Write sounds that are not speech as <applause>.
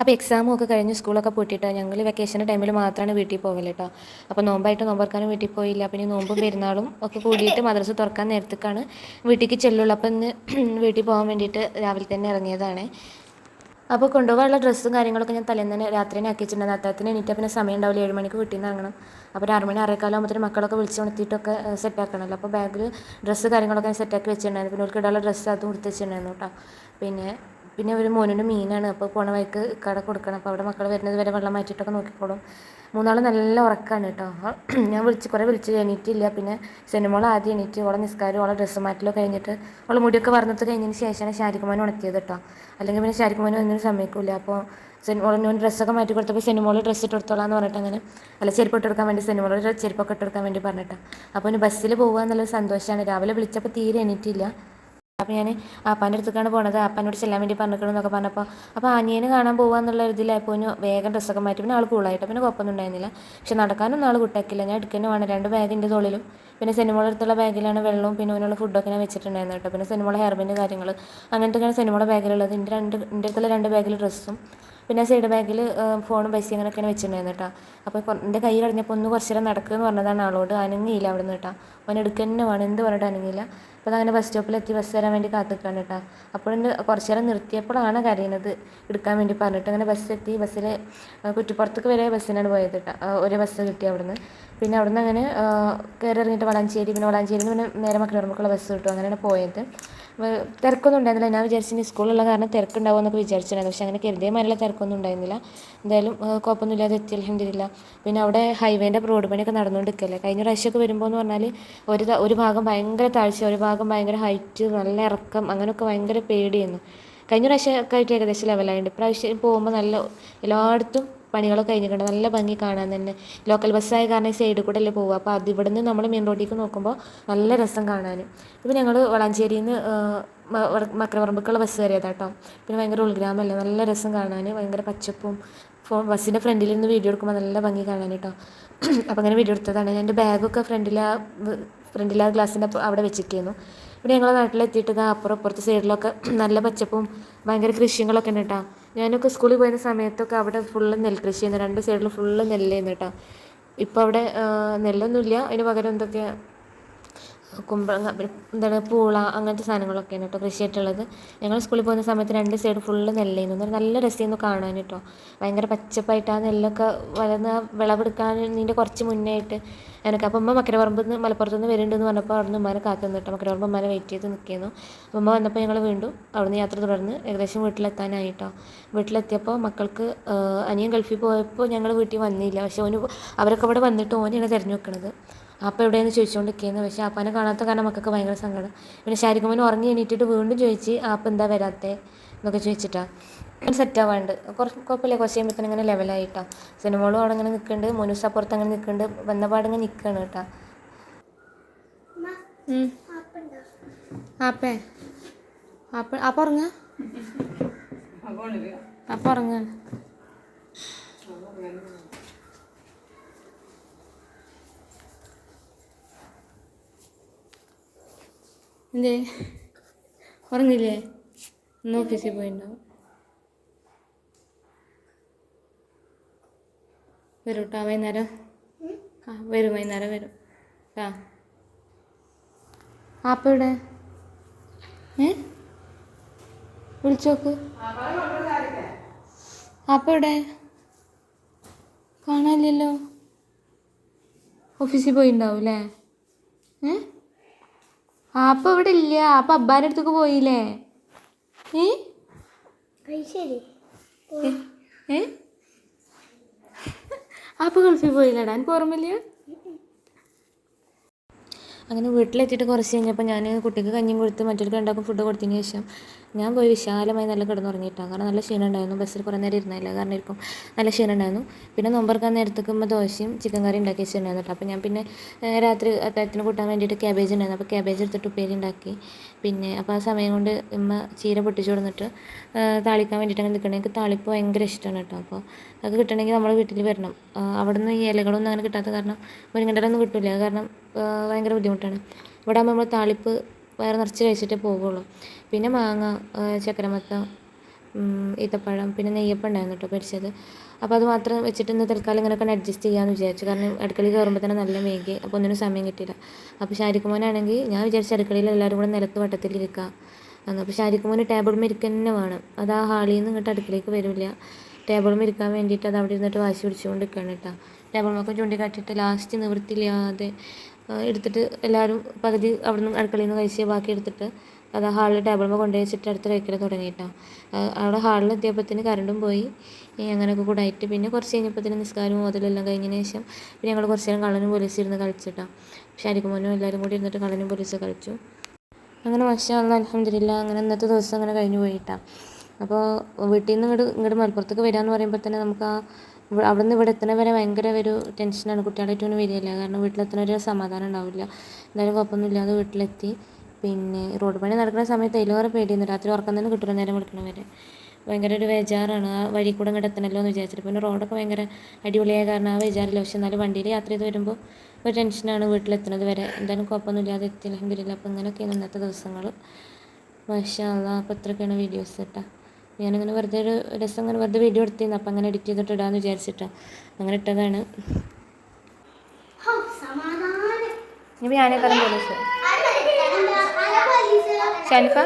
അപ്പോൾ എക്സാമും ഒക്കെ കഴിഞ്ഞ് സ്കൂളൊക്കെ പൂട്ടിയിട്ട് ഞങ്ങൾ വെക്കേഷന്റെ ടൈമിൽ മാത്രമാണ് വീട്ടിൽ പോകൽ കേട്ടോ അപ്പോൾ നോമ്പായിട്ട് നോമ്പറക്കാനും വീട്ടിൽ പോയില്ല. പിന്നെ നോമ്പും പെരുന്നാളും ഒക്കെ കൂടിയിട്ട് മദ്രസ തുറക്കാൻ നേരത്തേക്കാണ് വീട്ടിലേക്ക് ചെല്ലുള്ളൂ. അപ്പോൾ ഇന്ന് <clears throat> വീട്ടിൽ പോകാൻ വേണ്ടിയിട്ട് രാവിലെ തന്നെ ഇറങ്ങിയതാണ്. അപ്പോൾ കൊണ്ടുപോകാനുള്ള ഡ്രസ്സും കാര്യങ്ങളൊക്കെ ഞാൻ തലേന്ന് തന്നെ രാത്രി തന്നെ ആക്കിയിട്ടുണ്ടായിരുന്നു അത്താത്തിന് എണീറ്റാൽ പിന്നെ സമയം ഉണ്ടാവില്ല. ഏഴ് മണിക്ക് വീട്ടിൽ നിന്ന് ഇറങ്ങണം. അപ്പോൾ ഒരു ആറ് മണി ആറേക്കാലാകുമ്പോഴത്തേനും മക്കളൊക്കെ വിളിച്ച് ഉണർത്തിയിട്ടൊക്കെ സെറ്റ് ആക്കണമല്ലോ അപ്പോൾ ബാഗിൽ ഡ്രസ്സ് കാര്യങ്ങളൊക്കെ ഞാൻ സെറ്റാക്കി വെച്ചിട്ടുണ്ടായിരുന്നു. പിന്നെ അവർക്ക് ഇടാനുള്ള ഡ്രസ്സ് അതും കൊടുത്ത് വെച്ചിട്ടുണ്ടായിരുന്നു കേട്ടോ പിന്നെ പിന്നെ ഒരു മോനൊരു മീനാണ്. അപ്പോൾ പോണ വഴിക്ക് കട കൊടുക്കണം. അപ്പോൾ അവിടെ മക്കൾ വരുന്നത് വരെ വെള്ളം മാറ്റിയിട്ടൊക്കെ നോക്കിക്കോളും. മൂന്നാൾ നല്ല ഉറക്കമാണ് കേട്ടോ <clears throat> ഞാൻ വിളിച്ച് കുറേ വിളിച്ച് എണീറ്റില്ല. പിന്നെ സിനിമകൾ ആദ്യം എണീറ്റ് ഓളെ നിസ്കാരം ഓളെ ഡ്രസ്സ് മാറ്റലോ കഴിഞ്ഞിട്ട് ഓളെ മുടിയൊക്കെ വറന്നിട്ട് കഴിഞ്ഞതിന് ശേഷമാണ് ഷാരിക്കുമാൻ ഉണക്കിയത് കേട്ടോ അല്ലെങ്കിൽ പിന്നെ ഷാരിക്കുമാൻ ഒന്നിനും സമ്മതിക്കില്ല അപ്പോൾ സെനിമോൾ ഞാൻ ഡ്രസ്സൊക്കെ മാറ്റി കൊടുത്തപ്പോൾ സെനിമോൾ ഡ്രസ്സ് ഇട്ട് കൊടുത്തോളാം എന്ന് പറഞ്ഞിട്ട് അങ്ങനെ അല്ല ചെരുപ്പ് ഇട്ട് കൊടുക്കാൻ വേണ്ടി സെനിമോൾ ചെരുപ്പൊക്കെ ഇട്ട് കൊടുക്കാൻ വേണ്ടി പറഞ്ഞിട്ടാണ് അപ്പോൾ ഇനി ബസ്സിൽ പോകുക എന്നുള്ളൊരു സന്തോഷമാണ് രാവിലെ വിളിച്ചപ്പോൾ തീരെ എണീറ്റില്ല. അപ്പോൾ ഞാൻ അപ്പാന്റെ അടുത്തേക്കാണ് പോണത്. അപ്പാനോട് ചെല്ലാൻ വേണ്ടി പറഞ്ഞിരിക്കണമെന്നൊക്കെ പറഞ്ഞപ്പോൾ അപ്പോൾ അനിയന് കാണാൻ പോകുക എന്നുള്ള ഇതിലായപ്പോൾ വേഗം ഡ്രസ്സൊക്കെ മാറ്റി. പിന്നെ ആൾ കൂളായിട്ട് പിന്നെ കുഴപ്പമൊന്നും ഉണ്ടായിരുന്നില്ല. പക്ഷെ നടക്കാനൊന്നും ആൾ കുട്ടാക്കില്ല ഞാൻ എടുക്കുന്നത് വേണം. രണ്ട് ബാഗിന്റെ തോളിലും. പിന്നെ സിനിമയുടെ അടുത്തുള്ള ബാഗിലാണ് വെള്ളവും പിന്നെ അതിനുള്ള ഫുഡൊക്കെ ഞാൻ വെച്ചിട്ടുണ്ടായിരുന്നു കേട്ടോ. പിന്നെ സിനിമയുടെ ഹെയർബിന്റെ കാര്യങ്ങൾ അങ്ങനത്തെയൊക്കെയാണ് സിനിമയുടെ ബാഗിലുള്ളത് എന്റെ രണ്ട് എന്റെ അടുത്തുള്ള രണ്ട് ബാഗിൽ ഡ്രസ്സും പിന്നെ സൈഡ് ബാഗിൽ ഫോണും പൈസ അങ്ങനെയൊക്കെയാണ് വെച്ചിട്ടുണ്ടായിരുന്നു കേട്ടോ. അപ്പോൾ എന്റെ കയ്യിൽ അടഞ്ഞപ്പോൾ ഒന്ന് കുറച്ച് നേരം നടക്കുമെന്ന് പറഞ്ഞതാണ് ആളോട്. അനങ്ങിയില്ല അവിടെ നിന്ന് കേട്ടോ. അവൻ എടുക്കുക തന്നെ വേണം. എന്ത് പറഞ്ഞിട്ട് അനങ്ങിയില്ല. അപ്പോൾ അതങ്ങനെ ബസ് സ്റ്റോപ്പിലെത്തി ബസ് വരാൻ വേണ്ടി കാത്തിക്കാണ് കേട്ടോ അപ്പോഴും കുറച്ച് നേരം നിർത്തിയപ്പോഴാണ് കരയുന്നത്. എടുക്കാൻ വേണ്ടി പറഞ്ഞിട്ട്. അങ്ങനെ ബസ് എത്തി. ബസ്സിൽ കുറ്റിപ്പുറത്തേക്ക് വരെ ബസ്സിനാണ് പോയത് കേട്ടോ ഒരു ബസ് കിട്ടി അവിടുന്ന്. പിന്നെ അവിടുന്ന് അങ്ങനെ കയറി ഇറങ്ങിയിട്ട് വളാഞ്ചേരി പിന്നെ വളാഞ്ചേരി പിന്നെ നേരെ മക്കളോർമ്മക്കുള്ള ബസ് കിട്ടും. അങ്ങനെയാണ് പോയത്. തിരക്കൊന്നും ഉണ്ടായിരുന്നില്ല. ഞാൻ വിചാരിച്ചിന് സ്കൂളിലുള്ള കാരണം തിരക്കുണ്ടാവും എന്നൊക്കെ വിചാരിച്ചിട്ടുണ്ടായിരുന്നു. പക്ഷെ അങ്ങനെ കരുതേമാരുള്ള തിരക്കൊന്നും ഉണ്ടായിരുന്നില്ല. എന്തായാലും കുഴപ്പമൊന്നുമില്ലാതെ എത്തി. അലഹമില്ല പിന്നെ അവിടെ ഹൈവേന്റെ റോഡ് പണിയൊക്കെ നടന്നുകൊണ്ടിരിക്കല്ലേ? കഴിഞ്ഞ പ്രാവശ്യമൊക്കെ വരുമ്പോൾ എന്ന് പറഞ്ഞാൽ ഒരു ഒരു ഭാഗം ഭയങ്കര താഴ്ച ഒരു ഭാഗം ഭയങ്കര ഹൈറ്റ് നല്ല ഇറക്കം അങ്ങനെയൊക്കെ ഭയങ്കര പേടിയായിരുന്നു. കഴിഞ്ഞ പ്രാവശ്യമൊക്കെ ആയിട്ട് ഏകദേശം ലെവലായിട്ടുണ്ട് ഇപ്രാവശ്യം പോകുമ്പോൾ നല്ല എല്ലായിടത്തും പണികളൊക്കെ കഴിഞ്ഞിട്ടുണ്ട്. നല്ല ഭംഗി കാണാൻ തന്നെ. ലോക്കൽ ബസ്സായ കാരണം ഈ സൈഡിൽ കൂടെ അല്ലേ പോവുക. അപ്പോൾ അത് ഇവിടെ നിന്ന് നമ്മൾ മെയിൻ റോഡിലേക്ക് നോക്കുമ്പോൾ നല്ല രസം കാണാൻ. ഇപ്പോൾ ഞങ്ങൾ വളാഞ്ചേരിയിൽ നിന്ന് മക്രപറമ്പക്കുള്ള ബസ് കയറിയതാണ് കേട്ടോ പിന്നെ ഭയങ്കര ഉൾഗ്രാമല്ലേ. നല്ല രസം കാണാൻ. ഭയങ്കര പച്ചപ്പും ഫോൺ ബസ്സിന്റെ ഫ്രണ്ടിൽ നിന്ന് വീഡിയോ എടുക്കുമ്പോൾ നല്ല ഭംഗി കാണാൻ കേട്ടോ <clears throat> അപ്പോൾ അങ്ങനെ വീഡിയോ എടുത്തതാണ്. എന്റെ ബാഗൊക്കെ ഫ്രണ്ടിൽ ആ ഫ്രണ്ടിൽ ആ ഗ്ലാസിന്റെ അവിടെ വെച്ചിരിക്കുന്നു പിന്നെ ഞങ്ങളുടെ നാട്ടിലെത്തിയിട്ട് ഇതാ അപ്പുറം അപ്പുറത്തെ സൈഡിലൊക്കെ <clears throat> നല്ല പച്ചപ്പും ഭയങ്കര കൃഷികളൊക്കെ ഉണ്ട് കേട്ടോ ഞാനൊക്കെ സ്കൂളിൽ പോയിരുന്ന സമയത്തൊക്കെ അവിടെ ഫുള്ള് നെൽകൃഷിയായിരുന്നു രണ്ട് സൈഡിലും ഫുള്ള് നെല്ലായിരുന്നു കേട്ടോ ഇപ്പോൾ അവിടെ നെല്ലൊന്നുമില്ല. അതിന് പകരം എന്തൊക്കെ കുമ്പളങ്ങ എന്താണ് പൂള അങ്ങനത്തെ സാധനങ്ങളൊക്കെയാണ് കേട്ടോ കൃഷിയായിട്ടുള്ളത്. ഞങ്ങൾ സ്കൂളിൽ പോകുന്ന സമയത്ത് രണ്ട് സൈഡ് ഫുള്ള് നെല്ലായിരുന്നു നല്ല രസമായിരുന്നു കാണാൻ കേട്ടോ. ഭയങ്കര പച്ചപ്പായിട്ട് ആ നെല്ലൊക്കെ വളർന്ന് വിളവെടുക്കാൻ ഇതിന്റെ കുറച്ച് മുന്നേ ആയിട്ട് എനിക്ക് അപ്പം ഉമ്മ മക്കരപറമ്പിൽ നിന്ന് മലപ്പുറത്ത് നിന്ന് വരുന്നുണ്ടെന്ന് പറഞ്ഞപ്പോൾ അവിടെ നിന്ന് ഉമ്മാനെ കാത്തു നിന്നിട്ട് മക്കരപറമ്പ് ഉമ്മാനെ വെയിറ്റ് ചെയ്ത് നിൽക്കുന്നു അപ്പം വന്നപ്പോൾ ഞങ്ങൾ വീണ്ടും അവിടെ നിന്ന് യാത്ര തുടർന്ന് ഏകദേശം വീട്ടിലെത്താനായിട്ടോ വീട്ടിലെത്തിയപ്പോൾ മക്കൾക്ക് അനിയൻ ഗൾഫിൽ പോയപ്പോൾ ഞങ്ങൾ വീട്ടിൽ വന്നില്ല. പക്ഷെ ഓന് അവരൊക്കെ അവിടെ വന്നിട്ട് ഓനെയാണ് തിരഞ്ഞു വെക്കണത്. അപ്പം എവിടെയെന്ന് ചോദിച്ചുകൊണ്ടിരിക്കുന്നത് പക്ഷേ ആപ്പാനെ കാണാത്ത കാരണം മക്കൾക്ക് ഭയങ്കര സങ്കടം. പിന്നെ ശാരിക്കുമ്മൻ ഉറങ്ങി എണീറ്റിട്ട് വീണ്ടും ചോദിച്ച് ആപ്പ് എന്താ വരാത്തേ? എന്നൊക്കെ ചോദിച്ചിട്ടാണ് സെറ്റ് ആവാണ്ട്. കുറച്ച് കുഴപ്പമില്ല കുറച്ച് കഴിയുമ്പോൾ ഇങ്ങനെ ലെവലായിട്ടാ സിനിമകളും അവിടെ ഇങ്ങനെ നിൽക്കുന്നുണ്ട് മുനുസ് അപ്പുറത്ത് അങ്ങനെ നിൽക്കുന്നുണ്ട് വന്നപാടിങ്ങനെ നിൽക്കുകയാണ് കേട്ടോ. ആപ്പേ ആപ്പ ആപ്പ ഉറങ്ങ? ആപ്പ ഉറങ്ങ എന്തേ? ഉറങ്ങില്ലേ? ഇന്ന് ഓഫീസിൽ പോയിണ്ടാവും. വരും കേട്ടോ വൈകുന്നേരം. ആ വരും വൈകുന്നേരം വരും. ആ ആപ്പ ഇവിടെ ഏ? വിളിച്ചോക്ക്. ആപ്പ ഇവിടെ കാണാനില്ലല്ലോ. ഓഫീസിൽ പോയിണ്ടാവും അല്ലേ ഏ? ആപ്പ ഇവിടെ ഇല്ല. ആപ്പ അബ്ബാന്റെ അടുത്തേക്ക് പോയില്ലേ? ഏ? ഗൾഫിൽ പോയില്ലടാ. എനിക്ക് ഓർമ്മയില്ല? അങ്ങനെ വീട്ടിലെത്തിയിട്ട് കുറച്ച് കഴിഞ്ഞപ്പോൾ ഞാൻ കുട്ടിക്ക് കഞ്ഞിയും കൊടുത്ത് മറ്റൊരു കണ്ടാക്കും ഫുഡ് കൊടുത്തതിന് ശേഷം ഞാൻ പോയി വിശാലമായി നല്ല കിടന്നുറങ്ങിയിട്ടാണ് കാരണം നല്ല ക്ഷീണം ഉണ്ടായിരുന്നു ബസ്സിൽ കുറേ നേരം ഇരുന്നില്ല കാരണം ഇരിക്കും നല്ല ക്ഷീണം ഉണ്ടായിരുന്നു പിന്നെ നോമ്പറക്കാൻ നേരത്തേക്കുമ്പോൾ ദോശയും ചിക്കൻ കറി ഉണ്ടാക്കി വെച്ചിട്ടുണ്ടായിരുന്നു കേട്ടോ. അപ്പോൾ ഞാൻ പിന്നെ രാത്രി അത്താഴത്തിന് കൂട്ടാൻ വേണ്ടിയിട്ട് ക്യാബേജ് ഉണ്ടായിരുന്നു. അപ്പോൾ ക്യാബേജ് എടുത്തിട്ട് ഉപ്പേരി ഉണ്ടാക്കി. പിന്നെ അപ്പോൾ ആ സമയം കൊണ്ട് ഉമ്മ ചീര പൊട്ടിച്ചു കൊടുത്തിട്ട് താളിക്കാൻ വേണ്ടിയിട്ട് അങ്ങനെ നിൽക്കണം. എനിക്ക് താളിപ്പ് ഭയങ്കര ഇഷ്ടമാണ് കേട്ടോ. അപ്പോൾ അത് കിട്ടണമെങ്കിൽ നമ്മൾ വീട്ടിൽ വരണം. അവിടെ നിന്ന് ഈ ഇലകളൊന്നും അങ്ങനെ കിട്ടാത്ത കാരണം ഒന്നും കിട്ടില്ല കാരണം ഭയങ്കര ബുദ്ധിമുട്ടാണ്. ഇവിടെ ആകുമ്പോൾ നമ്മൾ താളിപ്പ് വയറ് നിറച്ച് കഴിച്ചിട്ടേ പോകുള്ളൂ പിന്നെ മാങ്ങ ചക്കരമത്തം ഈത്തപ്പഴം പിന്നെ നെയ്യപ്പം ഉണ്ടായിരുന്നു കേട്ടോ പൊരിച്ചത്. അപ്പോൾ അത് മാത്രം വെച്ചിട്ട് ഇന്ന് തൽക്കാലം ഇങ്ങനെയൊക്കെ അഡ്ജസ്റ്റ് ചെയ്യാമെന്ന് വിചാരിച്ചു. കാരണം അടുക്കളയിൽ കയറുമ്പോൾ തന്നെ നല്ല മേഗി അപ്പോൾ ഒന്നിനും സമയം കിട്ടിയില്ല. അപ്പോൾ ഷാരിക്കുമോനാണെങ്കിൽ ഞാൻ വിചാരിച്ച അടുക്കളയിൽ എല്ലാവരും കൂടെ നിലത്ത് വട്ടത്തിലിരിക്കാം എന്നാൽ അപ്പോൾ ഷാരിക്കുമോന് ടേബിൾ ഇരിക്കുക തന്നെ വേണം. അത് ആ ഹാളിൽ നിന്ന് ഇങ്ങോട്ട് അടുക്കളയ്ക്ക് വരില്ല. ടേബിൾ ഇരിക്കാൻ വേണ്ടിയിട്ട് അത് അവിടെ ഇരുന്നിട്ട് വാശി പിടിച്ചുകൊണ്ട് നിൽക്കുകയാണ് കേട്ടോ. ടേബിളുമൊക്കെ ചൂണ്ടിക്കാട്ടിയിട്ട് ലാസ്റ്റ് നിവൃത്തിയില്ലാതെ എടുത്തിട്ട് എല്ലാവരും പകുതി അവിടെ നിന്ന് അടുക്കളയിൽ നിന്ന് കഴിച്ച് ബാക്കി എടുത്തിട്ട് അത് ഹാളിൽ ടേബിളുമ്പോൾ കൊണ്ടുപോയി വെച്ചിട്ട് അടുത്ത് കഴിക്കൽ തുടങ്ങിയിട്ടോ. അവിടെ ഹാളിൽ എത്തിയപ്പോഴത്തേന് കറണ്ടും പോയി. അങ്ങനെയൊക്കെ കൂടെ ആയിട്ട് പിന്നെ കുറച്ച് കഴിഞ്ഞപ്പോഴത്തേന് നിസ്കാരവും മോതലെല്ലാം കഴിഞ്ഞതിന് ശേഷം പിന്നെ ഞങ്ങൾ കുറച്ച് നേരം കള്ളനും പോലീസ് ഇരുന്ന് കളിച്ചിട്ടോ. അരിക്കുമോനും എല്ലാവരും കൂടി ഇരുന്നിട്ട് കള്ളനും പോലീസ് കളിച്ചു. അങ്ങനെ മാഷാ അല്ലാ അലഹമില്ല അങ്ങനെ ഇന്നത്തെ ദിവസം അങ്ങനെ കഴിഞ്ഞു പോയിട്ടാണ് അപ്പോൾ വീട്ടിൽ നിന്ന് ഇങ്ങോട്ട് ഇങ്ങോട്ട് മലപ്പുറത്തേക്ക് വരിക പറയുമ്പോൾ തന്നെ നമുക്ക് ആ അവിടെ നിന്ന് ഇവിടെ എത്തണ വരെ ഭയങ്കര ഒരു ടെൻഷനാണ് കുട്ടികളായിട്ട് ഒന്നും വരികയില്ല. കാരണം വീട്ടിലെത്തണ ഒരു സമാധാനം ഉണ്ടാവില്ല. എന്തായാലും കുഴപ്പമൊന്നുമില്ലാതെ വീട്ടിലെത്തി. പിന്നെ റോഡ് പണി നടക്കുന്ന സമയത്ത് അതിലേറെ പേടിയുന്നു രാത്രി ഉറക്കം തന്നെ കിട്ടില്ല നേരം വിളിക്കണ വരെ. ഭയങ്കര ഒരു ബേജാറാണ്. ആ വഴി കൂടെ ഇങ്ങോട്ട് എത്തണമല്ലോ എന്ന് വിചാരിച്ചിട്ട്. പിന്നെ റോഡൊക്കെ ഭയങ്കര അടിപൊളിയായ കാരണം ആ ബേജാറില്ല. പക്ഷെ എന്നാലും വണ്ടിയിൽ യാത്ര ചെയ്ത് വരുമ്പോൾ ഒരു ടെൻഷനാണ് വീട്ടിലെത്തുന്നത് വരെ. എന്തായാലും കുഴപ്പമൊന്നുമില്ലാതെ എത്തി അലഹമില്ല അപ്പോൾ ഇങ്ങനെയൊക്കെയാണ് ഇന്നത്തെ ദിവസങ്ങൾ മാഷാ അതാ അപ്പോൾ ഇത്രയൊക്കെയാണ് വീഡിയോസ് കേട്ടോ ഞാനിങ്ങനെ വെറുതെ ഒരു രസം അങ്ങനെ വെറുതെ വീഡിയോ എടുത്തിരുന്നു അപ്പം അങ്ങനെ എഡിറ്റ് ചെയ്തിട്ട് ഇടാന്ന് വിചാരിച്ചിട്ടാണ് അങ്ങനെ ഇട്ടതാണ് അല്ല, എന്താ? അല്ല, പോലീസ്. ഷാനിഫ